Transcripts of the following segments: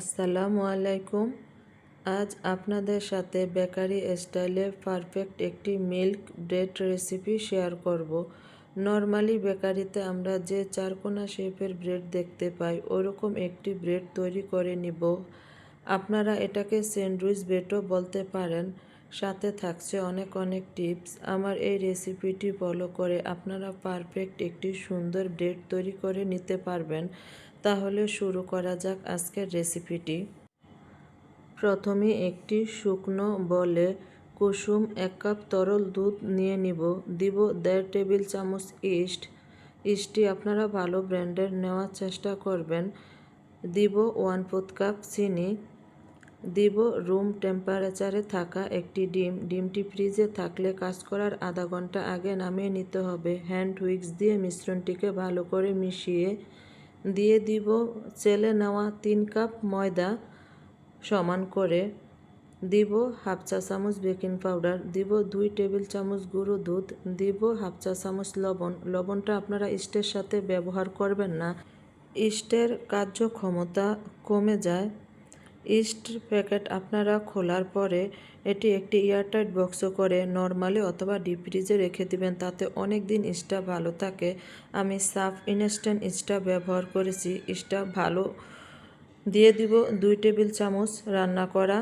আসসালামু আলাইকুম। আজ আপনাদের সাথে বেকারি স্টাইলে পারফেক্ট একটি মিল্ক ব্রেড রেসিপি শেয়ার করব। নর্মালি বেকারিতে আমরা যে চারকোনা শেপের ব্রেড দেখতে পাই, ওরকম একটি ব্রেড তৈরি করে নিব। আপনারা এটাকে স্যান্ডউইচ ব্রেডও বলতে পারেন। সাথে থাকছে অনেক অনেক টিপস। আমার এই রেসিপিটি ফলো করে আপনারা পারফেক্ট একটি সুন্দর ব্রেড তৈরি করে নিতে পারবেন। তাহলে শুরু করা যাক আজকের রেসিপিটি। প্রথমে একটি শুকনো বলে কুসুম এক কাপ তরল দুধ নিয়ে নিব। দিব দেড় টেবিল চামচ ইস্ট। ইস্টটি আপনারা ভালো ব্র্যান্ডের নেওয়ার চেষ্টা করবেন। দিব ওয়ান ফোর্থ কাপ চিনি। দিব রুম টেম্পারেচারে থাকা একটি ডিম। ডিমটি ফ্রিজে থাকলে কাজ করার আধা ঘণ্টা আগে নামিয়ে নিতে হবে। হ্যান্ড হুইক্স দিয়ে মিশ্রণটিকে ভালো করে মিশিয়ে দিয়ে দিব চেলে নেওয়া তিন কাপ ময়দা সমান করে। দিব হাফ চা চামচ বেকিং পাউডার। দিব দুই টেবিল চামচ গুঁড়ো দুধ। দিব হাফ চা চামচ লবণ। লবণটা আপনারা ইস্টের সাথে ব্যবহার করবেন না। ইস্টের কার্যক্ষমতা কমে যায়। ইস্ট প্যাকেট আপনারা খোলার পরে এটি একটি এয়ারটাইট বক্সও করে নর্মালি অথবা ডিপ ফ্রিজে রেখে দিবেন। তাতে অনেক দিন ইস্টা ভালো থাকে। আমি সাফ ইনস্ট্যান্ট ইস্টা ব্যবহার করেছি। ইস্টা ভালো দিয়ে দিব দুই টেবিল চামচ রান্না করা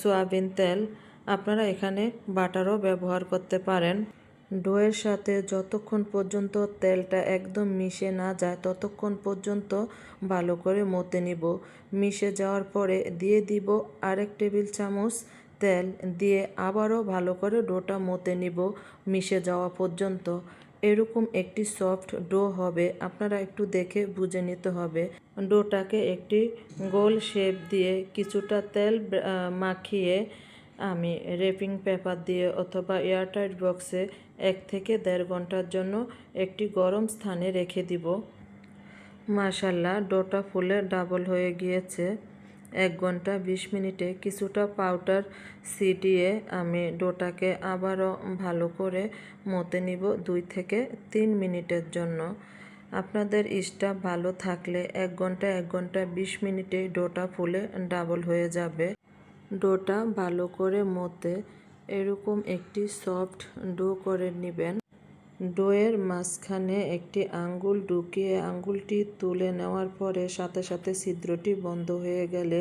সয়াবিন তেল। আপনারা এখানে বাটারও ব্যবহার করতে পারেন। ডোয়ের সাথে যতক্ষণ পর্যন্ত তেলটা একদম মিশে না যায়, ততক্ষণ পর্যন্ত ভালো করে মতে নিব। মিশে যাওয়ার পরে দিয়ে দিব আরেক টেবিল চামচ তেল, দিয়ে আবারও ভালো করে ডোটা মতে নিব মিশে যাওয়া পর্যন্ত। এরকম একটি সফট ডো হবে, আপনারা একটু দেখে বুঝে নিতে হবে। ডোটাকে একটি গোল শেপ দিয়ে কিছুটা তেল মাখিয়ে আমি রেপিং পেপার দিয়ে অথবা এয়ারটাইট বক্সে এক থেকে দেড় ঘণ্টার জন্য একটি গরম স্থানে রেখে দিব। মাশাল্লাহ, ডোটা ফুলে ডাবল হয়ে গিয়েছে। এক ঘণ্টা বিশ মিনিটে কিছুটা পাউডার ছিটিয়ে আমি ডোটাকে আবারও ভালো করে মতে নিব দুই থেকে তিন মিনিটের জন্য। আপনাদের স্টাফ ভালো থাকলে এক ঘণ্টা এক ঘণ্টা বিশ মিনিটে ডোটা ফুলে ডাবল হয়ে যাবে। ডোটা ভালো করে মতে এরকম একটি সফট ডো করে নেবেন। ডোয়ের মাঝখানে একটি আঙ্গুল ঢুকিয়ে আঙ্গুলটি তুলে নেওয়ার পরে সাথে সাথে ছিদ্রটি বন্ধ হয়ে গেলে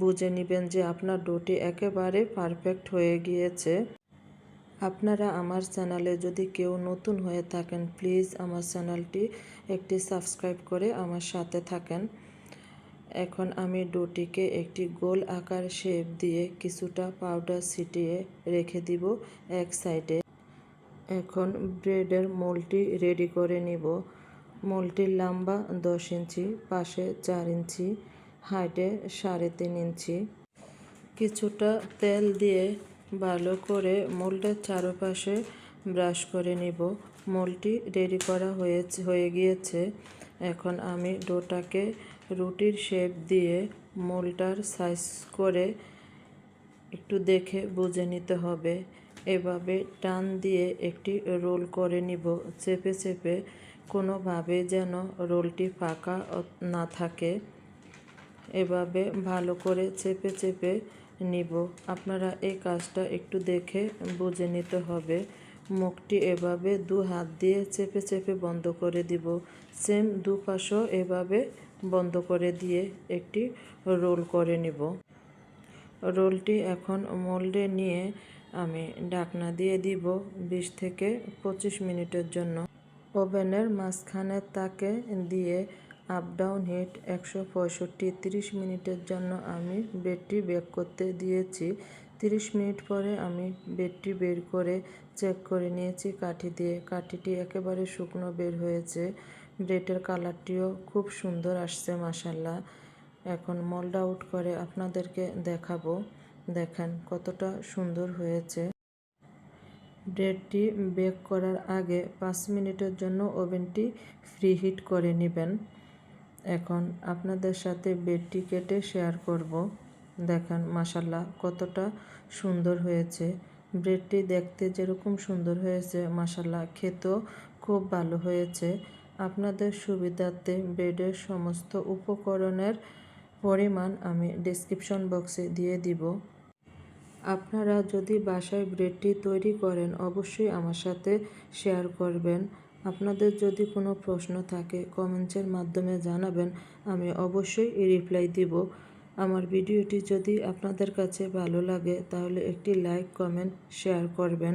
বুঝে নেবেন যে আপনার ডোটি একেবারে পারফেক্ট হয়ে গিয়েছে। আপনারা আমার চ্যানেলে যদি কেউ নতুন হয়ে থাকেন, প্লিজ আমার চ্যানেলটি একটি সাবস্ক্রাইব করে আমার সাথে থাকেন। এখন আমি ডোটিকে একটি গোল আকার শেপ দিয়ে কিছুটা পাউডার ছিটিয়ে রেখে দিব এক সাইডে এখন ব্রেডের মোলটি রেডি করে নিব। মোলটির লম্বা দশ ইঞ্চি, পাশে চার ইঞ্চি হাইটে সাড়ে তিন ইঞ্চি। কিছুটা তেল দিয়ে ভালো করে মোলটের চারপাশে ব্রাশ করে নিব। মোলটি রেডি করা হয়েছে, হয়ে গিয়েছে। এখন আমি ডোটাকে রুটির শেপ দিয়ে মোলটার সাইজ করে একটু দেখে বুঝে নিতে হবে। এভাবে টান দিয়ে একটি রোল করে নিব। চেপে চেপে কোনোভাবে যেন রোলটি ফাঁকা না থাকে। এভাবে ভালো করে চেপে চেপে নিব। আপনারা এই কাজটা একটু দেখে বুঝে নিতে হবে। মুখটি এভাবে দু হাত দিয়ে চেপে চেপে বন্ধ করে দিব। সেম দুপাশও এভাবে বন্ধ করে দিয়ে একটি রোল করে নিব। রোলটি এখন মোল্ডে নিয়ে আমি ঢাকনা দিয়ে দিব বিশ থেকে পঁচিশ মিনিটের জন্য। ওভেনের মাঝখানে তাকে দিয়ে আপ ডাউন হিট একশো পঁয়ষট্টি তিরিশ মিনিটের জন্য আমি বেডটি বেক করতে দিয়েছি। তিরিশ মিনিট পরে আমি বেডটি বের করে চেক করে নিয়েছি কাঠি দিয়ে। কাঠিটি একেবারে শুকনো বের হয়েছে। ব্রেডের কালারটিও খুব সুন্দর আসছে মাসাল্লাহ এখন মোল্ড আউট করে আপনাদেরকে দেখাবো। দেখেন কতটা সুন্দর হয়েছে। ব্রেডটি বেক করার আগে পাঁচ মিনিটের জন্য ওভেনটি ফ্রি হিট করে নেবেন। এখন আপনাদের সাথে ব্রেডটি কেটে শেয়ার করব। দেখেন মাসাল্লাহ কতটা সুন্দর হয়েছে। ব্রেডটি দেখতে যেরকম সুন্দর হয়েছে মাসাল্লাহ খেতেও খুব ভালো হয়েছে। আপনাদের সুবিধার্থে ব্রেডের সমস্ত উপকরণের পরিমাণ আমি ডেসক্রিপশন বক্সে দিয়ে দিব। আপনারা যদি বাসায় ব্রেডটি তৈরি করেন, অবশ্যই আমার সাথে শেয়ার করবেন। আপনাদের যদি কোনো প্রশ্ন থাকে কমেন্টসের মাধ্যমে জানাবেন, আমি অবশ্যই রিপ্লাই দিব। আমার ভিডিওটি যদি আপনাদের কাছে ভালো লাগে, তাহলে একটি লাইক কমেন্ট শেয়ার করবেন।